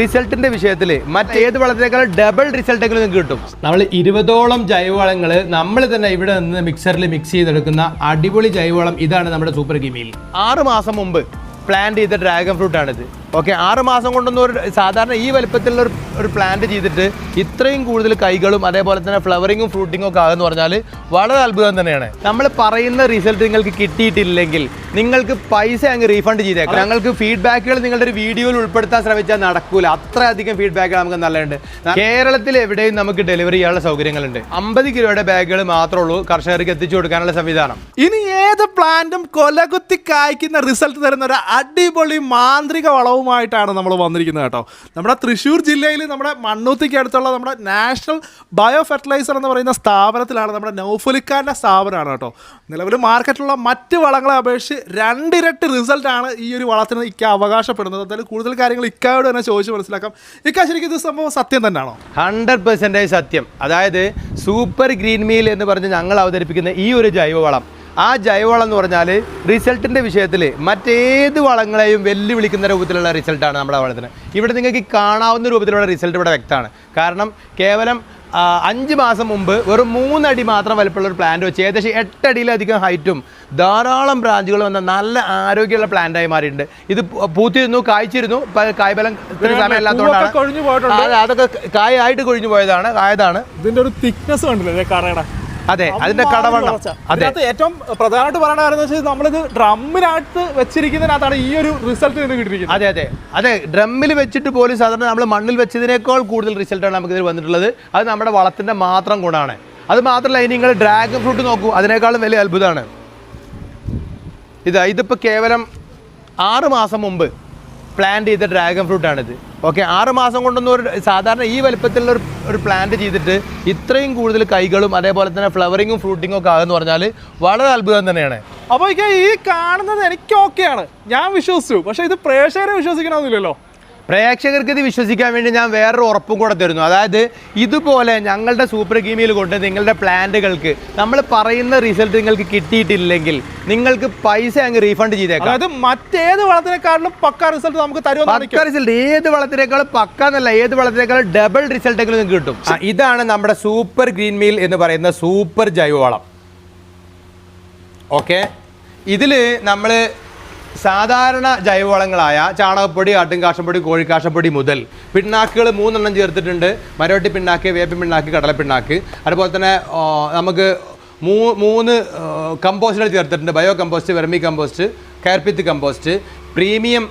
റിസൾട്ടിന്റെ വിഷയത്തിൽ മറ്റേത് വളത്തിനേക്കാൾ double result എങ്കിലും നിങ്ങൾക്ക് കിട്ടും. നമ്മൾ ഇരുപതോളം ജൈവവളങ്ങൾ നമ്മൾ തന്നെ ഇവിടെ നിന്ന് മിക്സറിൽ മിക്സ് ചെയ്തെടുക്കുന്ന അടിപൊളി ജൈവവളം ഇതാണ് നമ്മുടെ സൂപ്പർ കിമിയിൽ. ആറ് മാസം മുമ്പ് പ്ലാന്റ് ചെയ്ത ഡ്രാഗൺ ഫ്രൂട്ട് ആണിത്. ഓക്കെ ആറ് മാസം കൊണ്ടൊന്നും ഒരു സാധാരണ ഈ വലുപ്പത്തിലുള്ള ഒരു ഒരു പ്ലാന്റ് ചെയ്തിട്ട് ഇത്രയും കൂടുതൽ കൈകളും അതേപോലെ തന്നെ ഫ്ലവറിങ്ങും ഫ്രൂട്ടിങ്ങും ഒക്കെ ആകുമെന്ന് പറഞ്ഞാൽ വളരെ അത്ഭുതം തന്നെയാണ്. നമ്മൾ പറയുന്ന റിസൾട്ട് നിങ്ങൾക്ക് കിട്ടിയിട്ടില്ലെങ്കിൽ നിങ്ങൾക്ക് പൈസ അങ്ങ് റീഫണ്ട് ചെയ്തേക്കാം. ഞങ്ങൾക്ക് ഫീഡ്ബാക്കുകൾ നിങ്ങളുടെ ഒരു വീഡിയോയിൽ ഉൾപ്പെടുത്താൻ ശ്രമിച്ചാൽ നടക്കൂല. അത്രയധികം ഫീഡ്ബാക്ക് നമുക്ക് നല്ലതുണ്ട് കേരളത്തിൽ എവിടെയും നമുക്ക് ഡെലിവറി ചെയ്യാനുള്ള സൗകര്യങ്ങളുണ്ട്. അമ്പത് കിലോയുടെ ബാഗുകൾ മാത്രമേ ഉള്ളൂ കർഷകർക്ക് എത്തിച്ചു കൊടുക്കാനുള്ള സംവിധാനം. ഇനി ഏത് പ്ലാന്റും കൊലകുത്തി കായ്ക്കുന്ന റിസൾട്ട് തരുന്ന ഒരു അടിപൊളി മാന്ത്രിക വളവുമായിട്ടാണ് നമ്മൾ വന്നിരിക്കുന്നത് കേട്ടോ. നമ്മുടെ തൃശ്ശൂർ ജില്ലയിൽ നമ്മുടെ മണ്ണൂത്തിക്ക് അടുത്തുള്ള നമ്മുടെ നാഷണൽ ബയോ ഫെർട്ടിലൈസർ എന്ന് പറയുന്ന സ്ഥാപനത്തിലാണ് നമ്മുടെ നൗഫലിക്കാന്റെ സ്ഥാപനമാണ് കേട്ടോ. നിലവിൽ മാർക്കറ്റിലുള്ള മറ്റ് വളങ്ങളെ അപേക്ഷിച്ച് രണ്ടിരട്ടി റിസൾട്ടാണ് ഈ ഒരു വളത്തിന് ഇക്ക അവകാശപ്പെടുന്നത്. എന്തായാലും കൂടുതൽ കാര്യങ്ങൾ ഇക്കായോട് തന്നെ ചോദിച്ച് മനസ്സിലാക്കാം. ഇക്ക ശരിക്കും ഇത് സംഭവം സത്യം തന്നെയാണോ? ഹൺഡ്രഡ് പെർസെന്റേജ് സത്യം. അതായത് സൂപ്പർ ഗ്രീൻ മീൽ എന്ന് പറഞ്ഞ് ഞങ്ങൾ അവതരിപ്പിക്കുന്ന ഈ ഒരു ജൈവവളം ആ ജൈവവളം എന്ന് പറഞ്ഞാൽ റിസൾട്ടിന്റെ വിഷയത്തിൽ മറ്റേത് വളങ്ങളെയും വെല്ലുവിളിക്കുന്ന രൂപത്തിലുള്ള റിസൾട്ടാണ് നമ്മുടെ വളത്തിന്. ഇവിടെ നിങ്ങൾക്ക് കാണാവുന്ന രൂപത്തിലുള്ള റിസൾട്ട് ഇവിടെ വ്യക്തമാണ്. കാരണം കേവലം അഞ്ച് മാസം മുമ്പ് വെറും മൂന്നടി മാത്രം വലുപ്പമുള്ള ഒരു പ്ലാന്റ് വെച്ച് ഏകദേശം എട്ടടിയിലധികം ഹൈറ്റും ധാരാളം ബ്രാഞ്ചുകൾ വന്ന നല്ല ആരോഗ്യമുള്ള പ്ലാന്റായി മാറിയിട്ടുണ്ട്. ഇത് പൂത്തിരുന്നു കായ്ച്ചിരുന്നു കായ്ബലം കായ്ഫലം സമയമില്ലാത്തതുകൊണ്ടാണ്. അതൊക്കെ കായായിട്ട് കൊഴിഞ്ഞു പോയതാണ് ആയതാണ്. ഇതിന്റെ ഒരു തിക്നെസ് കണ്ടില്ലേ കറയുടെ? അതെ അതിന്റെ കടവണ്ണം അതെ. അതിനകത്ത് ഏറ്റവും പ്രധാനമായിട്ട് പറയേണ്ട കാര്യം വെച്ചാൽ നമ്മളിത് ഡ്രമ്മിനകത്ത് വെച്ചിരിക്കുന്നതിനകത്താണ് ഈ ഒരു റിസൾട്ട് നിന്ന് കിട്ടിയിരിക്കുന്നത്. അതെ അതെ. അതെ ഡ്രമ്മിൽ വെച്ചിട്ട് പോലും സാധാരണ നമ്മൾ മണ്ണിൽ വെച്ചതിനേക്കാൾ കൂടുതൽ റിസൾട്ടാണ് നമുക്ക് ഇതിൽ വന്നിട്ടുള്ളത്. അത് നമ്മുടെ വളത്തിന്റെ മാത്രം ഗുണമാണ്. അത് മാത്രമല്ല ഇനി നിങ്ങൾ ഡ്രാഗൺ ഫ്രൂട്ട് നോക്കൂ. അതിനേക്കാളും വലിയ അത്ഭുതമാണ്. ഇത് ഇതിപ്പോൾ കേവലം ആറ് മാസം മുമ്പ് പ്ലാന്റ് ചെയ്ത ഡ്രാഗൺ ഫ്രൂട്ട് ഫ്രൂട്ടാണിത് ഓക്കെ ആറ് മാസം കൊണ്ടൊന്നും ഒരു സാധാരണ ഈ വലുപ്പത്തിലുള്ള ഒരു ഒരു പ്ലാന്റ് ചെയ്തിട്ട് ഇത്രയും കൂടുതൽ കൈകളും അതേപോലെ തന്നെ ഫ്ലവറിങ്ങും ഫ്രൂട്ടിങ്ങും ഒക്കെ ആകുമെന്ന് പറഞ്ഞാൽ വളരെ അത്ഭുതം തന്നെയാണ്. അപ്പോൾ ഈ കാണുന്നത് എനിക്ക് ഓക്കെയാണ് ഞാൻ വിശ്വസിച്ചു. പക്ഷേ ഇത് പ്രേക്ഷകരെ വിശ്വസിക്കണമെന്നില്ലല്ലോ. പ്രേക്ഷകർക്ക് ഇത് വിശ്വസിക്കാൻ വേണ്ടി ഞാൻ വേറൊരു ഉറപ്പും കൂടെ തരുന്നു. അതായത് ഇതുപോലെ ഞങ്ങളുടെ സൂപ്പർ ഗീമിയിൽ കൊണ്ട് നിങ്ങളുടെ പ്ലാന്റുകൾക്ക് നമ്മൾ പറയുന്ന റിസൾട്ട് നിങ്ങൾക്ക് കിട്ടിയിട്ടില്ലെങ്കിൽ നിങ്ങൾക്ക് പൈസ അങ്ങ് റീഫണ്ട് ചെയ്തേക്കാം. അതായത് മറ്റേത് വളത്തിനെക്കാളും പക്ക റിസൾട്ട് നമുക്ക് തരും പക്ക റിസൾട്ട് ഏത് വളത്തിനേക്കാളും പക്ക എന്നല്ല ഏത് വളത്തിനേക്കാളും ഡബിൾ റിസൾട്ട് എങ്കിലും നിങ്ങൾക്ക് കിട്ടും. ഇതാണ് നമ്മുടെ സൂപ്പർ ഗ്രീൻ മീൽ എന്ന് പറയുന്ന സൂപ്പർ ജൈവവളം ഓക്കെ ഇതിൽ നമ്മൾ സാധാരണ ജൈവവളങ്ങളായ ചാണകപ്പൊടി ആട്ടിൻകാശപ്പൊടി കോഴിക്കാശപ്പൊടി മുതൽ പിണ്ണാക്കുകൾ മൂന്നെണ്ണം ചേർത്തിട്ടുണ്ട്. മരവട്ടി പിണ്ണാക്ക് വേപ്പിൻ പിണ്ണാക്ക് കടലപ്പിണ്ണാക്ക്. അതുപോലെ തന്നെ നമുക്ക് മൂ മൂന്ന് കമ്പോസ്റ്റുകൾ ചേർത്തിട്ടുണ്ട്. Bio compost vermi compost കയർപ്പിത്ത് compost premium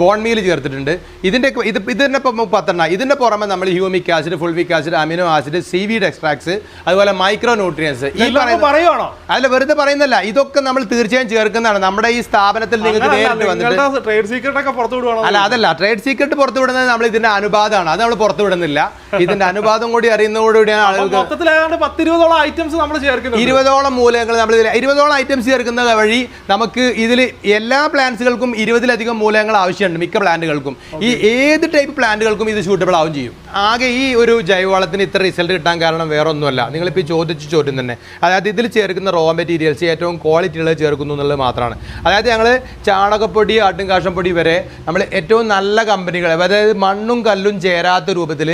bone meal ചേർത്തിട്ടുണ്ട്. ഇതിന്റെ ഇത് ഇതിന്റെ പത്തെണ്ണ. ഇതിന്റെ പുറമെ നമ്മൾ humic acid fulvic acid amino acid seaweed extracts അതുപോലെ മൈക്രോ ന്യൂട്രിയൻസ് ഈ പറയുകയാണോ അല്ല വെറുതെ പറയുന്നല്ല ഇതൊക്കെ നമ്മൾ തീർച്ചയായും ചേർക്കുന്നതാണ്. നമ്മുടെ ഈ സ്ഥാപനത്തിൽ നിങ്ങൾക്ക് നേരിട്ട് വന്നിട്ട്. ട്രേഡ് സീക്രട്ട് ഒക്കെ പുറത്തു വിടുവാണോ അല്ല അതല്ല. ട്രേഡ് സീക്രട്ട് പുറത്തു വിടുന്നത് നമ്മൾ ഇതിന്റെ അനുപാതമാണ്. അത് നമ്മൾ പുറത്തു വിടുന്നില്ല ഇതിന്റെ അനുപാതം കൂടി അറിയുന്നതോടുകൂടിയാണ് ആളുകൾക്ക് പത്തിരുപതോളം ഐറ്റംസ് നമ്മൾ ചേർക്കുന്നത്. ഇരുപതോളം മൂലകങ്ങൾ നമ്മൾ ഇതിൽ ഇരുപതോളം ഐറ്റംസ് ചേർക്കുന്നത് വഴി നമുക്ക് ഇതിൽ എല്ലാ പ്ലാന്റ്സുകൾക്കും ഇരുപതിലധികം മൂലകങ്ങൾ ആവശ്യമുണ്ട് മിക്ക പ്ലാന്റുകൾക്കും ഈ ഏത് ടൈപ്പ് പ്ലാന്റുകൾക്കും ഇത് സൂട്ടബിൾ ആവും ചെയ്യും. ആകെ ഈ ഒരു ജൈവവളത്തിന് ഇത്ര റിസൾട്ട് കിട്ടാൻ കാരണം വേറെ ഒന്നുമല്ല നിങ്ങളിപ്പോൾ ചോദിച്ച് ചോദ്യം തന്നെ. അതായത് ഇതിൽ ചേർക്കുന്ന റോ മെറ്റീരിയൽസ് ഏറ്റവും ക്വാളിറ്റി ഉള്ളത് ചേർക്കുന്നു എന്നുള്ളത് മാത്രമാണ്. അതായത് ഞങ്ങൾ ചാണകപ്പൊടി ആട്ടുംകാശംപ്പൊടി വരെ നമ്മൾ ഏറ്റവും നല്ല കമ്പനികൾ അതായത് മണ്ണും കല്ലും ചേരാത്ത രൂപത്തിൽ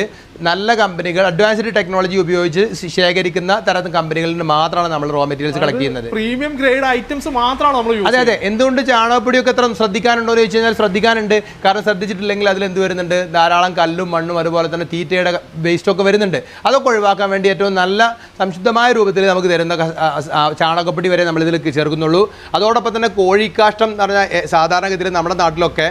നല്ല കമ്പനികൾ അഡ്വാൻസ്ഡ് ടെക്നോളജി ഉപയോഗിച്ച് ശേഖരിക്കുന്ന തരത്തിൽ കമ്പനികളിൽ നിന്ന് മാത്രമാണ് നമ്മൾ റോ മെറ്റീരിയൽസ് കളക്ട് ചെയ്യുന്നത്. പ്രീമിയം ഗ്രേഡ് ഐറ്റംസ് മാത്രമാണ് നമ്മൾ അതെ അതെ. എന്തുകൊണ്ട് ചാണകപ്പൊടിയൊക്കെ എത്ര ശ്രദ്ധിക്കാനുണ്ടോ എന്ന് ചോദിച്ചു കഴിഞ്ഞാൽ ശ്രദ്ധിക്കാനുണ്ട്. കാരണം ശ്രദ്ധിച്ചിട്ടില്ലെങ്കിൽ അതിൽ എന്ത് വരുന്നുണ്ട്? ധാരാളം കല്ലും മണ്ണും അതുപോലെ തന്നെ തീറ്റയുടെ വേസ്റ്റൊക്കെ വരുന്നുണ്ട്. അതൊക്കെ ഒഴിവാക്കാൻ വേണ്ടി ഏറ്റവും നല്ല സംശുദ്ധമായ രൂപത്തിൽ നമുക്ക് തരുന്ന ചാണകപ്പൊടി വരെ നമ്മളിതിൽ ചേർക്കുന്നുള്ളൂ. അതോടൊപ്പം തന്നെ കോഴിക്കാഷ്ടം എന്ന് പറഞ്ഞാൽ സാധാരണഗതിയിൽ നമ്മുടെ നാട്ടിലൊക്കെ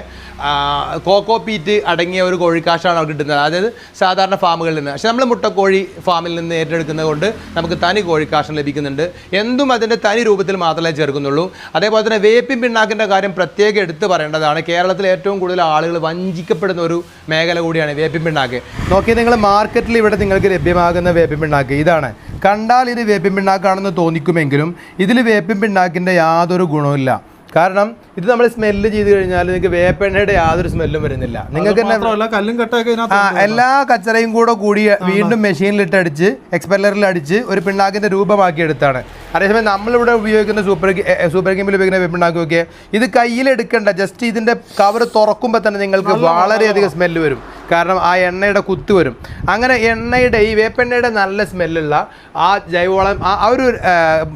കോക്കോ പീറ്റ് അടങ്ങിയ ഒരു കോഴിക്കാഷ്ടമാണ് അവിടെ കിട്ടുന്നത്. അതായത് സാധാരണ ഫാമുകളിൽ നിന്ന്. പക്ഷെ നമ്മൾ മുട്ടക്കോഴി ഫാമിൽ നിന്ന് ഏറ്റെടുക്കുന്നത് കൊണ്ട് നമുക്ക് തനി കോഴിക്കാഷ്ടം ലഭിക്കുന്നുണ്ട്. എന്തും അതിന്റെ തനി രൂപത്തിൽ മാത്രമേ ചേർക്കുന്നുള്ളൂ. അതേപോലെ തന്നെ വേപ്പിൻ പിണ്ണാക്കിന്റെ കാര്യം പ്രത്യേകം എടുത്ത് പറയേണ്ടതാണ്. കേരളത്തിൽ ഏറ്റവും കൂടുതൽ ആളുകൾ വഞ്ചിക്കപ്പെടുന്ന ഒരു മേഖല കൂടിയാണ് വേപ്പിൻ പിണ്ണാക്ക്. നോക്കി നിങ്ങൾ മാർക്കറ്റിൽ ഇവിടെ നിങ്ങൾക്ക് ലഭ്യമാകുന്ന വേപ്പിൻ പിണ്ണാക്ക് ഇതാണ്. കണ്ടാൽ ഇത് വേപ്പിൻ പിണ്ണാക്കാണെന്ന് തോന്നിക്കുമെങ്കിലും ഇതിൽ വേപ്പിൻ പിണ്ണാക്കിന്റെ യാതൊരു ഗുണവുമില്ല. കാരണം ഇത് നമ്മൾ സ്മെല്ല് ചെയ്ത് കഴിഞ്ഞാൽ നിങ്ങൾക്ക് വേപ്പെണ്ണയുടെ യാതൊരു സ്മെല്ലും വരുന്നില്ല. നിങ്ങൾക്ക് തന്നെ ആ എല്ലാ കച്ചറയും കൂടെ കൂടി വീണ്ടും മെഷീനിലിട്ട് അടിച്ച് എക്സ്പെല്ലറിൽ അടിച്ച് ഒരു പിണ്ണാക്കിന്റെ രൂപമാക്കി എടുത്താണ് അതേസമയം നമ്മളിവിടെ ഉപയോഗിക്കുന്ന സൂപ്പർ സൂപ്പർ ഗെയിമിൽ ഉപയോഗിക്കുന്ന പിണ്ണാക്ക് നോക്കിയാൽ ഇത് കയ്യിലെടുക്കേണ്ട ജസ്റ്റ് ഇതിന്റെ കവർ തുറക്കുമ്പോൾ തന്നെ നിങ്ങൾക്ക് വളരെയധികം സ്മെല്ല് വരും. കാരണം ആ എണ്ണയുടെ കുത്ത് വരും. അങ്ങനെ എണ്ണയുടെ ഈ വേപ്പെണ്ണയുടെ നല്ല സ്മെല്ലുള്ള ആ ജൈവവളം ആ ഒരു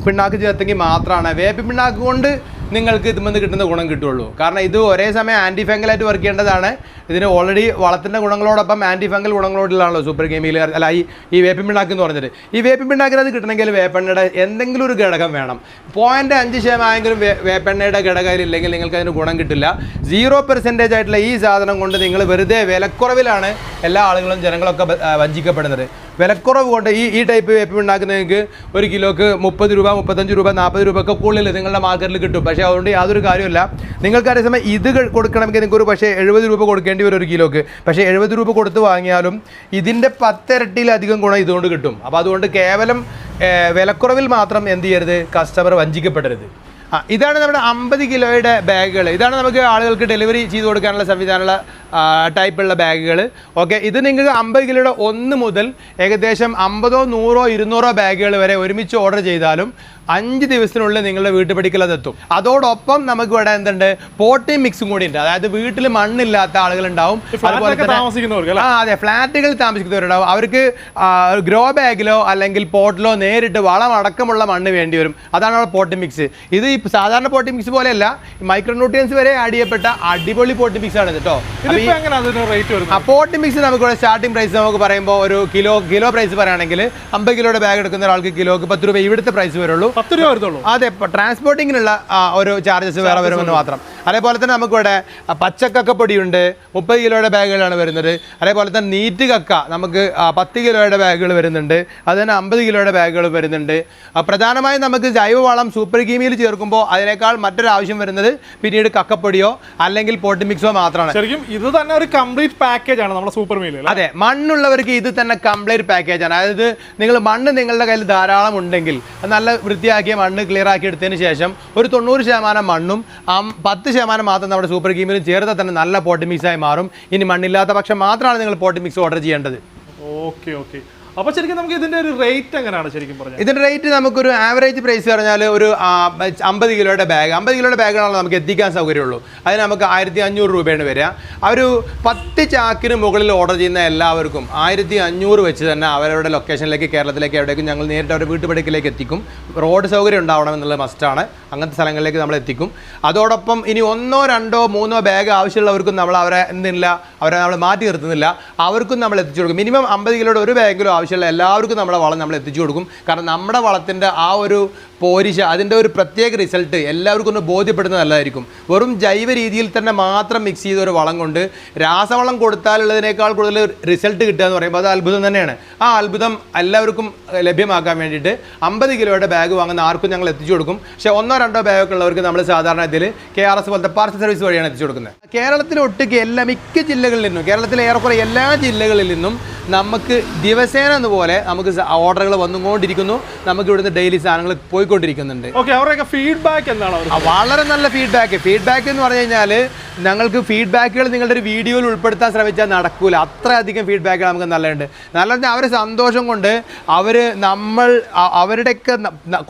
പിണ്ണാക്ക് ചേർത്തെങ്കിൽ മാത്രമാണ് വേപ്പ് പിണ്ണാക്ക് കൊണ്ട് നിങ്ങൾക്ക് ഇതുമെന്ന് കിട്ടുന്ന ഗുണം കിട്ടുള്ളൂ. കാരണം ഇത് ഒരേ സമയം ആന്റി ഫംഗലായിട്ട് വർക്ക് ചെയ്യേണ്ടതാണ്. ഇതിന് ഓൾറെഡി വളത്തിന്റെ ഗുണങ്ങളോടൊപ്പം ആന്റി ഫംഗൽ ഗുണങ്ങളോടുള്ളതാണല്ലോ സൂപ്പർ കെമിയിൽ അല്ല ഈ ഈ വേപ്പിൻ പിണ്ണാക്ക് എന്ന് പറഞ്ഞിട്ട് ഈ വേപ്പിൻ പിണ്ണാക്കിനത് കിട്ടണമെങ്കിൽ വേപ്പെണ്ണയുടെ എന്തെങ്കിലും ഒരു ഘടകം വേണം. പോയിന്റ് അഞ്ച് ശതമാനമെങ്കിലും വേപ്പെണ്ണയുടെ ഘടകമില്ലെങ്കിൽ നിങ്ങൾക്ക് അതിന് ഗുണം കിട്ടില്ല. സീറോ പെർസെന്റേജ് ആയിട്ടുള്ള ഈ സാധനം കൊണ്ട് നിങ്ങൾ വെറുതെ വിലക്കുറവിലാണ് എല്ലാ ആളുകളും ജനങ്ങളൊക്കെ വഞ്ചിക്കപ്പെടുന്നത്. വിലക്കുറവ് കൊണ്ട് ഈ ഈ ടൈപ്പ് വേപ്പ് ഉണ്ടാക്കുന്ന നിങ്ങൾക്ക് ഒരു കിലോക്ക് മുപ്പത് രൂപ മുപ്പത്തഞ്ച് രൂപ നാൽപ്പത് രൂപ ഒക്കെ കൂടുതൽ നിങ്ങളുടെ മാർക്കറ്റിൽ കിട്ടും. പക്ഷേ അതുകൊണ്ട് യാതൊരു കാര്യമില്ല നിങ്ങൾക്ക് അതേസമയം ഇത് കൊടുക്കണമെങ്കിൽ നിങ്ങൾക്ക് ഒരു പക്ഷേ എഴുപത് രൂപ കൊടുക്കേണ്ടി വരും ഒരു കിലോക്ക്. പക്ഷേ എഴുപത് രൂപ കൊടുത്ത് വാങ്ങിയാലും ഇതിന്റെ പത്തിരട്ടിയിലധികം ഗുണം ഇതുകൊണ്ട് കിട്ടും. അപ്പോൾ അതുകൊണ്ട് കേവലം വിലക്കുറവിൽ മാത്രം എന്ത് ചെയ്യരുത്? കസ്റ്റമർ വഞ്ചിക്കപ്പെടരുത്. ആ ഇതാണ് നമ്മുടെ അമ്പത് കിലോയുടെ ബാഗുകൾ. ഇതാണ് നമുക്ക് ആളുകൾക്ക് ഡെലിവറി ചെയ്ത് കൊടുക്കാനുള്ള സംവിധാനമുള്ള ടൈപ്പുള്ള ബാഗുകൾ. ഓക്കെ ഇത് നിങ്ങൾക്ക് അമ്പത് കിലോയുടെ ഒന്ന് മുതൽ ഏകദേശം അമ്പതോ നൂറോ ഇരുന്നൂറോ ബാഗുകൾ വരെ ഒരുമിച്ച് ഓർഡർ ചെയ്താലും അഞ്ച് ദിവസത്തിനുള്ളിൽ നിങ്ങളുടെ വീട്ടുപടിക്കൽ അതെത്തും. അതോടൊപ്പം നമുക്ക് ഇവിടെ എന്തുണ്ട്? പോട്ടി മിക്സും കൂടി ഉണ്ട്. അതായത് വീട്ടിൽ മണ്ണില്ലാത്ത ആളുകളുണ്ടാവും. ഉണ്ടാവും? ആ അതെ. ഫ്ലാറ്റുകളിൽ താമസിക്കുന്നവരുണ്ടാവും. അവർക്ക് ഗ്രോ ബാഗിലോ അല്ലെങ്കിൽ പോട്ടിലോ നേരിട്ട് വളം അടക്കമുള്ള മണ്ണ് വേണ്ടി വരും. അതാണ് അവിടെ പോട്ടി മിക്സ്. ഇത് ഈ സാധാരണ പോട്ടി മിക്സ് പോലെയല്ല. മൈക്രോ ന്യൂട്രിയൻസ് വരെ ആഡ് ചെയ്യപ്പെട്ട അടിപൊളി പോട്ടി മിക്സ് ആണ് കേട്ടോ പോട്ടി മിക്സ് നമുക്ക് ഇവിടെ സ്റ്റാർട്ടിംഗ് പ്രൈസ് നമുക്ക് പറയുമ്പോൾ ഒരു കിലോ കിലോ പ്രൈസ് പറയുകയാണെങ്കിൽ അമ്പത് കിലോയുടെ ബാഗ് എടുക്കുന്ന ഒരാൾക്ക് കിലോക്ക് പത്ത് രൂപ ഇവിടുത്തെ പ്രൈസ് വരുള്ളൂ. പത്ത് രൂപ വരുന്നുള്ളൂ. അതെ ട്രാൻസ്പോർട്ടിങ്ങിനുള്ള ഒരു ചാർജസ് വേറെ വരുമെന്ന് മാത്രം. അതേപോലെ തന്നെ നമുക്കിവിടെ പച്ചക്കക്കപ്പൊടിയുണ്ട് മുപ്പത് കിലോയുടെ ബാഗുകളാണ് വരുന്നത്. അതേപോലെ തന്നെ നീറ്റ് കക്ക നമുക്ക് പത്ത് കിലോയുടെ ബാഗുകൾ വരുന്നുണ്ട്. അത് തന്നെ അമ്പത് കിലോയുടെ ബാഗുകൾ വരുന്നുണ്ട്. പ്രധാനമായും നമുക്ക് ജൈവവളം സൂപ്പർ കീമിയിൽ ചേർക്കുമ്പോൾ അതിനേക്കാൾ മറ്റൊരു ആവശ്യം വരുന്നത് പിന്നീട് കക്കപ്പൊടിയോ അല്ലെങ്കിൽ പോട്ടി മിക്സോ മാത്രമാണ്. ശരിക്കും ഇത് തന്നെ ഒരു കംപ്ലീറ്റ് പാക്കേജ് ആണ് നമ്മുടെ സൂപ്പർ മീൽ അതെ മണ്ണുള്ളവർക്ക് ഇത് തന്നെ കംപ്ലീറ്റ് പാക്കേജാണ് അതായത് നിങ്ങൾ മണ്ണ് നിങ്ങളുടെ കയ്യിൽ ധാരാളം ഉണ്ടെങ്കിൽ നല്ല വൃത്തിയാക്കിയ മണ്ണ് ക്ലിയർ ആക്കി എടുത്തതിന് ശേഷം ഒരു തൊണ്ണൂറ് ശതമാനം മണ്ണും ആ പത്ത് ശതമാനം മാത്രം നമ്മുടെ സൂപ്പർ ഗീമിൽ ചേർത്താൽ തന്നെ നല്ല പോട്ടി മിക്സായി മാറും. ഇനി മണ്ണില്ലാത്ത പക്ഷം മാത്രമാണ് നിങ്ങൾ പോട്ടി മിക്സ് ഓർഡർ ചെയ്യേണ്ടത്. Okay okay. അപ്പൊ ശരിക്കും നമുക്ക് ഇതിന്റെ ഒരു റേറ്റ് എങ്ങനെയാണ് ശരിക്കും പറഞ്ഞത് ഇതിന്റെ റേറ്റ് നമുക്കൊരു ആവറേജ് പ്രൈസ് പറഞ്ഞാൽ ഒരു അമ്പത് കിലോയുടെ ബാഗ് അമ്പത് കിലോയുടെ ബാഗാണല്ലോ നമുക്ക് എത്തിക്കാൻ സൗകര്യമുള്ളൂ. അതിന് നമുക്ക് ആയിരത്തി അഞ്ഞൂറ് രൂപയാണ് വരിക. ആ ഒരു പത്ത് ചാക്കിന് മുകളിൽ ഓർഡർ ചെയ്യുന്ന എല്ലാവർക്കും ആയിരത്തി അഞ്ഞൂറ് വെച്ച് തന്നെ അവരവരുടെ ലൊക്കേഷനിലേക്ക് കേരളത്തിലേക്ക് എവിടേക്കും ഞങ്ങൾ നേരിട്ട് അവരുടെ വീട്ടുപടിക്കലേക്ക് എത്തിക്കും. റോഡ് സൗകര്യം ഉണ്ടാവണം എന്നുള്ളത് മസ്റ്റാണ് അങ്ങനത്തെ സ്ഥലങ്ങളിലേക്ക് നമ്മൾ എത്തിക്കും. അതോടൊപ്പം ഇനി ഒന്നോ രണ്ടോ മൂന്നോ ബാഗ് ആവശ്യമുള്ളവർക്കും നമ്മൾ അവരെ എന്തില്ല അവരെ നമ്മൾ മാറ്റി നിർത്തുന്നില്ല. അവർക്കും നമ്മൾ എത്തിച്ചു കൊടുക്കും. മിനിമം അമ്പത് കിലോയുടെ ഒരു ബാഗിലും ആവശ്യമുള്ള എല്ലാവർക്കും നമ്മുടെ വളം നമ്മൾ എത്തിച്ചു കൊടുക്കും. കാരണം നമ്മുടെ വളത്തിന്റെ ആ ഒരു പോരിശ അതിന്റെ ഒരു പ്രത്യേക റിസൾട്ട് എല്ലാവർക്കും ഒന്ന് ബോധ്യപ്പെടുന്നത് നല്ലതായിരിക്കും. വെറും ജൈവ രീതിയിൽ തന്നെ മാത്രം മിക്സ് ചെയ്ത ഒരു വളം കൊണ്ട് രാസവളം കൊടുത്താലുള്ളതിനേക്കാൾ കൂടുതൽ റിസൾട്ട് കിട്ടുക എന്ന് പറയുമ്പോൾ അത് അത്ഭുതം തന്നെയാണ്. ആ അത്ഭുതം എല്ലാവർക്കും ലഭ്യമാക്കാൻ വേണ്ടിയിട്ട് അമ്പത് കിലോയുടെ ബാഗ് വാങ്ങുന്ന ആർക്കും ഞങ്ങൾ എത്തിച്ചു കൊടുക്കും. പക്ഷേ ഒന്നോ രണ്ടോ ബാഗൊക്കെ ഉള്ളവർക്ക് നമ്മൾ സാധാരണ ഇതിൽ കെ ആർ എസ് പോലത്തെ പാർസൽ സർവീസ് വഴിയാണ് എത്തിച്ചു കൊടുക്കുന്നത്. കേരളത്തിൽ ഒട്ടുക്ക് എല്ലാ മിക്ക ജില്ലകളിൽ നിന്നും കേരളത്തിലെ ഏറെക്കുറെ എല്ലാ ജില്ലകളിൽ നിന്നും നമുക്ക് ദിവസേന എന്നപോലെ നമുക്ക് ഓർഡറുകൾ വന്നുകൊണ്ടിരിക്കുന്നു. നമുക്ക് ഇവിടുന്ന് ഡെയിലി സാധനങ്ങൾ പോയിക്കൊണ്ടിരിക്കുന്നുണ്ട് ഓക്കെ അവരുടെയൊക്കെ ഫീഡ്ബാക്ക് എന്താണ് വളരെ നല്ല ഫീഡ്ബാക്ക് ഫീഡ്ബാക്ക് എന്ന് പറഞ്ഞു കഴിഞ്ഞാൽ ഞങ്ങൾക്ക് ഫീഡ്ബാക്കുകൾ നിങ്ങളുടെ ഒരു വീഡിയോയിൽ ഉൾപ്പെടുത്താൻ ശ്രമിച്ചാൽ നടക്കൂല. അത്രയധികം ഫീഡ്ബാക്ക് നമുക്ക് നല്ലതുണ്ട്. നല്ല അവരെ സന്തോഷം കൊണ്ട് അവർ നമ്മൾ അവരുടെയൊക്കെ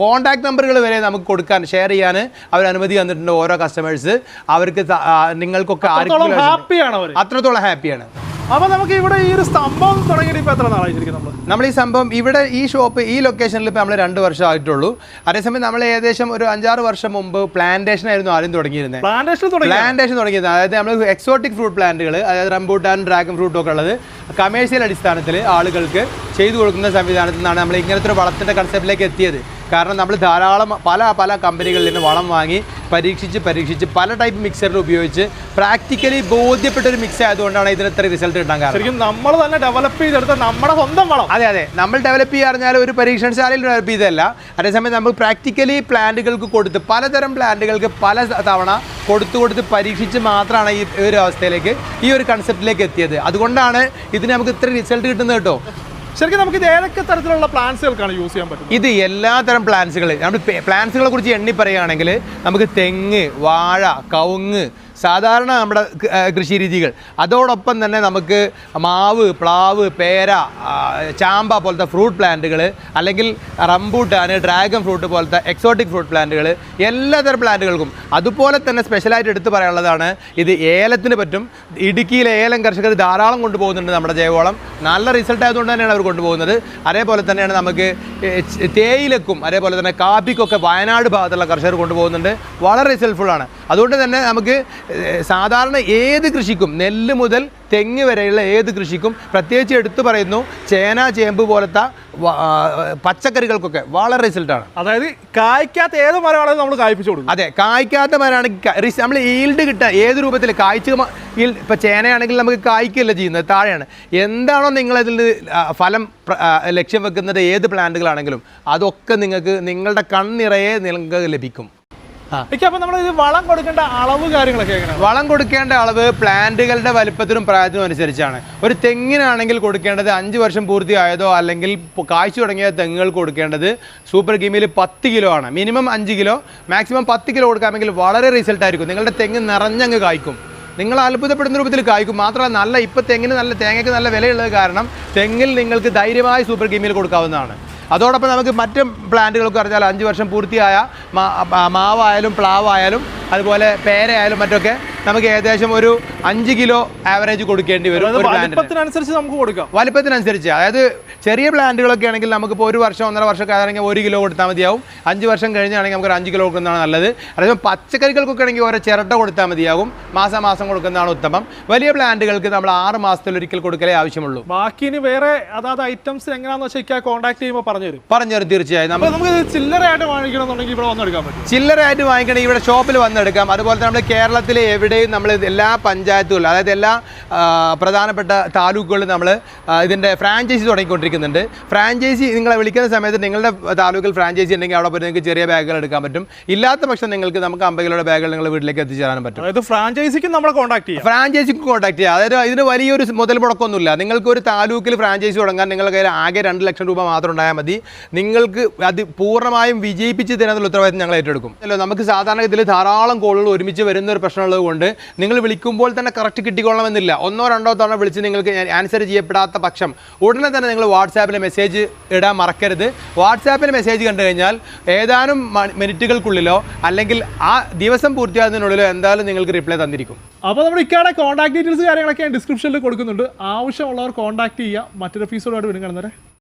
കോൺടാക്ട് നമ്പറുകൾ വരെ നമുക്ക് കൊടുക്കാൻ ഷെയർ ചെയ്യാൻ അവർ അനുമതി തന്നിട്ടുണ്ട് ഓരോ കസ്റ്റമേഴ്സ് അവർക്ക് നിങ്ങൾക്കൊക്കെ അത്രത്തോളം ഹാപ്പിയാണ് അപ്പൊ നമുക്ക് ഇവിടെ ഈ ഒരു സ്തംഭം തുടങ്ങിയിട്ട് ഇപ്പൊ എത്ര നാളായി ശരിക്കും നമ്മൾ നമ്മൾ ഈ സംഭവം ഇവിടെ ഈ ഷോപ്പ് ഈ ലൊക്കേഷനിൽ ഇപ്പോൾ നമ്മൾ രണ്ട് വർഷം ആയിട്ടുള്ളൂ. അതേസമയം നമ്മൾ ഏകദേശം ഒരു അഞ്ചാറ് വർഷം മുമ്പ് പ്ലാന്റേഷൻ ആയിരുന്നു ആദ്യം തുടങ്ങിയിരുന്നത് പ്ലാന്റേഷൻ പ്ലാന്റേഷൻ തുടങ്ങിയത്. അതായത് നമ്മൾ എക്സോട്ടിക് ഫ്രൂട്ട് പ്ലാന്റുകൾ അതായത് റംബൂട്ടാൻ ഡ്രാഗൺ ഫ്രൂട്ട് ഒക്കെ ഉള്ളത് കമേഴ്ഷ്യൽ അടിസ്ഥാനത്തിൽ ആളുകൾക്ക് ചെയ്തു കൊടുക്കുന്ന സംവിധാനത്തിൽ നിന്നാണ് നമ്മൾ ഇങ്ങനത്തെ ഒരു വളത്തിന്റെ കൺസെപ്റ്റിലേക്ക് എത്തിയത്. കാരണം നമ്മൾ ധാരാളം പല പല കമ്പനികളിൽ നിന്ന് വളം വാങ്ങി പരീക്ഷിച്ച് പരീക്ഷിച്ച് പല ടൈപ്പ് മിക്സറിൽ ഉപയോഗിച്ച് പ്രാക്ടിക്കലി ബോധ്യപ്പെട്ട ഒരു മിക്സ് ആയതുകൊണ്ടാണ് ഇതിന് ഇത്ര റിസൾട്ട് കിട്ടാൻ കാരണം. ശരിക്കും നമ്മൾ തന്നെ ഡെവലപ്പ് ചെയ്തെടുത്ത നമ്മുടെ സ്വന്തം വളം. അതെ അതെ. നമ്മൾ ഡെവലപ്പ് ചെയ്യുക പറഞ്ഞാൽ ഒരു പരീക്ഷണശാലയിൽ ഡെവലപ്പ് ചെയ്തതല്ല. അതേസമയം നമ്മൾ പ്രാക്ടിക്കലി പ്ലാന്റുകൾക്ക് കൊടുത്ത് പലതരം പ്ലാന്റുകൾക്ക് പല തവണ കൊടുത്തു കൊടുത്ത് പരീക്ഷിച്ച് മാത്രമാണ് ഈ ഒരു അവസ്ഥയിലേക്ക് ഈ ഒരു കൺസെപ്റ്റിലേക്ക് എത്തിയത്. അതുകൊണ്ടാണ് ഇതിന് നമുക്ക് ഇത്ര റിസൾട്ട് കിട്ടുന്നത് കേട്ടോ. ശരിക്കും നമുക്ക് ഇത് ഏതൊക്കെ തരത്തിലുള്ള പ്ലാന്റ്സുകൾക്കാണ് യൂസ് ചെയ്യാൻ പറ്റുന്നത്? ഇത് എല്ലാത്തരം പ്ലാന്റ്സുകൾ നമ്മൾ പ്ലാന്റ്സുകളെ കുറിച്ച് എണ്ണി പറയുകയാണെങ്കിൽ നമുക്ക് തെങ്ങ് വാഴ കവുങ്ങ് സാധാരണ നമ്മുടെ കൃഷി രീതികൾ അതോടൊപ്പം തന്നെ നമുക്ക് മാവ് പ്ലാവ് പേര ചാമ്പ പോലത്തെ ഫ്രൂട്ട് പ്ലാന്റുകൾ അല്ലെങ്കിൽ റംബൂട്ടാൻ ഡ്രാഗൺ ഫ്രൂട്ട് പോലത്തെ എക്സോട്ടിക് ഫ്രൂട്ട് പ്ലാന്റുകൾ എല്ലാതരം പ്ലാന്റുകൾക്കും. അതുപോലെ തന്നെ സ്പെഷ്യലായിട്ട് എടുത്തു പറയാനുള്ളതാണ് ഇത് ഏലത്തിന് പറ്റും. ഇടുക്കിയിലെ ഏലം കർഷകർ ധാരാളം കൊണ്ടുപോകുന്നുണ്ട് നമ്മുടെ ജൈവവളം. നല്ല റിസൾട്ട് ആയതുകൊണ്ട് തന്നെയാണ് അവർ കൊണ്ടുപോകുന്നത്. അതേപോലെ തന്നെയാണ് നമുക്ക് തേയിലക്കും അതേപോലെ തന്നെ കാപ്പിക്കൊക്കെ വയനാട് ഭാഗത്തുള്ള കർഷകർ കൊണ്ടുപോകുന്നുണ്ട്. വളരെ റിസൾട്ട്ഫുള്ളാണ് അതുകൊണ്ട് തന്നെ നമുക്ക് സാധാരണ ഏത് കൃഷിക്കും നെല്ല് മുതൽ തെങ്ങ് വരെയുള്ള ഏത് കൃഷിക്കും പ്രത്യേകിച്ച് എടുത്തു പറയുന്നു ചേന ചേമ്പ് പോലത്തെ പച്ചക്കറികൾക്കൊക്കെ വളരെ റിസൾട്ടാണ്. അതായത് കായ്ക്കാത്ത ഏത് മരമാണെങ്കിലും നമ്മൾ കായ്പിച്ചു കൊടുക്കും. അതെ കായ്ക്കാത്ത മരമാണെങ്കിൽ നമ്മൾ ഈൽഡ് കിട്ടുക ഏത് രൂപത്തിൽ കായ്ച്ച് ഇപ്പം ചേനയാണെങ്കിൽ നമുക്ക് കായ്ക്കല്ല ചെയ്യുന്നത് താഴെയാണ്. എന്താണോ നിങ്ങളതിൽ ഫലം ലക്ഷ്യം വെക്കുന്നത് ഏത് പ്ലാന്റുകളാണെങ്കിലും അതൊക്കെ നിങ്ങൾക്ക് നിങ്ങളുടെ കണ്ണിറയെ നിങ്ങൾക്ക് ലഭിക്കും. അപ്പൊ നമ്മൾ ഇത് വളം കൊടുക്കേണ്ട അളവ് കാര്യങ്ങളൊക്കെ വളം കൊടുക്കേണ്ട അളവ് പ്ലാന്റുകളുടെ വലിപ്പത്തിനും പ്രായത്തിനും അനുസരിച്ചാണ്. ഒരു തെങ്ങിനാണെങ്കിൽ കൊടുക്കേണ്ടത് അഞ്ച് വർഷം പൂർത്തിയായതോ അല്ലെങ്കിൽ കാഴ്ച തുടങ്ങിയ തെങ്ങുകൾ കൊടുക്കേണ്ടത് സൂപ്പർ ഗീമിൽ പത്ത് കിലോ ആണ്. മിനിമം അഞ്ച് കിലോ മാക്സിമം പത്ത് കിലോ കൊടുക്കാമെങ്കിൽ വളരെ റിസൾട്ട് ആയിരിക്കും. നിങ്ങളുടെ തെങ്ങ് നിറഞ്ഞങ്ങ് കായ്ക്കും. നിങ്ങൾ അത്ഭുതപ്പെടുന്ന രൂപത്തിൽ കായ്ക്കും. മാത്രമല്ല നല്ല ഇപ്പം തെങ്ങിന് നല്ല തേങ്ങയ്ക്ക് നല്ല വിലയുള്ളത് കാരണം തെങ്ങിൽ നിങ്ങൾക്ക് ധൈര്യമായി സൂപ്പർ ഗീമിൽ കൊടുക്കാവുന്നതാണ്. അതോടൊപ്പം നമുക്ക് മറ്റ് പ്ലാന്റുകൾക്ക് പറഞ്ഞാൽ അഞ്ച് വർഷം പൂർത്തിയായ മാവായാലും പ്ലാവായാലും അതുപോലെ പേരയായാലും മറ്റൊക്കെ നമുക്ക് ഏകദേശം ഒരു അഞ്ച് കിലോ ആവറേജ് കൊടുക്കേണ്ടി വരും വലിപ്പത്തിനനുസരിച്ച് നമുക്ക് കൊടുക്കാം. വലിപ്പത്തിനനുസരിച്ച്. അതായത് ചെറിയ പ്ലാന്റുകളൊക്കെ ആണെങ്കിൽ നമുക്കിപ്പോൾ ഒരു വർഷം ഒന്നര വർഷമൊക്കെ ആണെങ്കിൽ ഒരു കിലോ കൊടുത്താൽ മതിയാവും. അഞ്ച് വർഷം കഴിഞ്ഞാണെങ്കിൽ നമുക്ക് ഒരു അഞ്ച് കിലോ കൊടുക്കുന്നതാണ് നല്ലത്. അതേപോലെ പച്ചക്കറികൾക്കൊക്കെ ആണെങ്കിൽ ഓരോ ചിരട്ട കൊടുത്താൽ മതിയാകും. മാസം മാസം കൊടുക്കുന്നതാണ് ഉത്തമം. വലിയ പ്ലാന്റുകൾക്ക് നമ്മൾ ആറ് മാസത്തിൽ ഒരിക്കൽ കൊടുക്കലേ ആവശ്യമുള്ളൂ. ബാക്കി ഇനി വേറെ അതായത് ഐറ്റംസ് എങ്ങനെയാണെന്ന് വെച്ചാൽ കോൺടാക്ട് ചെയ്യുമ്പോൾ പറഞ്ഞു തരും പറഞ്ഞു തരും തീർച്ചയായും. നമ്മൾ നമുക്ക് ചില്ലറായിട്ട് ചില്ലറയായിട്ട് വാങ്ങിക്കണമെന്നുണ്ടെങ്കിൽ ഇവിടെ വന്നെടുക്കാൻ പറ്റും. ചില്ലറയായിട്ട് വാങ്ങിക്കണമെങ്കിൽ ഇവിടെ ഷോപ്പിൽ വന്നെടുക്കാം. അതുപോലെ തന്നെ നമ്മൾ കേരളത്തിലെ എവിടെയും നമ്മൾ എല്ലാ പഞ്ചായത്തുകളിലും അതായത് എല്ലാ പ്രധാനപ്പെട്ട താലൂക്കുകളിലും നമ്മൾ ഇതിന്റെ ഫ്രാഞ്ചൈസി തുടങ്ങിക്കൊണ്ടിരിക്കുന്നുണ്ട്. ഫ്രാഞ്ചൈസി നിങ്ങളെ വിളിക്കുന്ന സമയത്ത് നിങ്ങളുടെ താലൂക്കിൽ ഫ്രാഞ്ചൈസി ഉണ്ടെങ്കിൽ അവിടെ പോയി നിങ്ങൾക്ക് ചെറിയ ബാഗുകൾ എടുക്കാൻ പറ്റും. ഇല്ലാത്ത പക്ഷം നിങ്ങൾക്ക് നമുക്ക് അമ്പത് ബാഗുകൾ നിങ്ങൾ വീട്ടിലേക്ക് എത്തിച്ചേരാനും പറ്റും. അതായത് ഫ്രാഞ്ചൈസിക്ക് നമ്മൾ കോൺടാക്ട് ചെയ്യാം. ഫ്രാഞ്ചൈസിക്ക് കോൺടാക്ട് ചെയ്യാം. അതായത് ഇതിന് വലിയൊരു മുതൽ മുടക്കമൊന്നുമില്ല നിങ്ങൾക്ക് ഒരു താലൂക്കിൽ ഫ്രാഞ്ചൈസി തുടങ്ങാൻ നിങ്ങളുടെ കയ്യിൽ ആകെ രണ്ട് ലക്ഷം രൂപ മാത്രം ഉണ്ടായാൽ മതി. നിങ്ങൾക്ക് അത് പൂർണമായും വിജയിപ്പിച്ച് തരാനുള്ള ഉത്തരവാദിത്തം ഞങ്ങൾ ഏറ്റെടുക്കും. അല്ലോ നമുക്ക് സാധാരണ ഇതിൽ ധാരാളം കോളുകൾ ഒരുമിച്ച് വരുന്ന ഒരു പ്രശ്നമുള്ളത് കൊണ്ട് നിങ്ങൾ വിളിക്കുമ്പോൾ തന്നെ കറക്റ്റ് കിട്ടിക്കൊള്ളണമെന്നില്ല. ഒന്നോ രണ്ടോ തവണ വിളിച്ച് നിങ്ങൾക്ക് ആൻസർ ചെയ്യപ്പെടാത്ത പക്ഷം ഉടനെ തന്നെ നിങ്ങൾ വാട്സാപ്പിൽ മെസ്സേജ് ഇടാൻ മറക്കരുത്. വാട്സാപ്പിൽ മെസ്സേജ് കണ്ടു കഴിഞ്ഞാൽ ഏതാനും മിനിറ്റുകൾക്കുള്ളിലോ അല്ലെങ്കിൽ ആ ദിവസം പൂർത്തിയാകുന്നതിനുള്ളിലോ എന്തായാലും നിങ്ങൾക്ക് റിപ്ലൈ തന്നിരിക്കും. അപ്പോൾ നമ്മൾ ഇക്കാടെ കോൺടാക്ട് ഡീറ്റെയിൽസ് കാര്യങ്ങളൊക്കെ ഡിസ്ക്രിപ്ഷനിൽ കൊടുക്കുന്നുണ്ട്. ആവശ്യമുള്ളവർ കോൺടാക്ട് ചെയ്യുക. മറ്റൊരു എപ്പിസോഡായിട്ട് വരും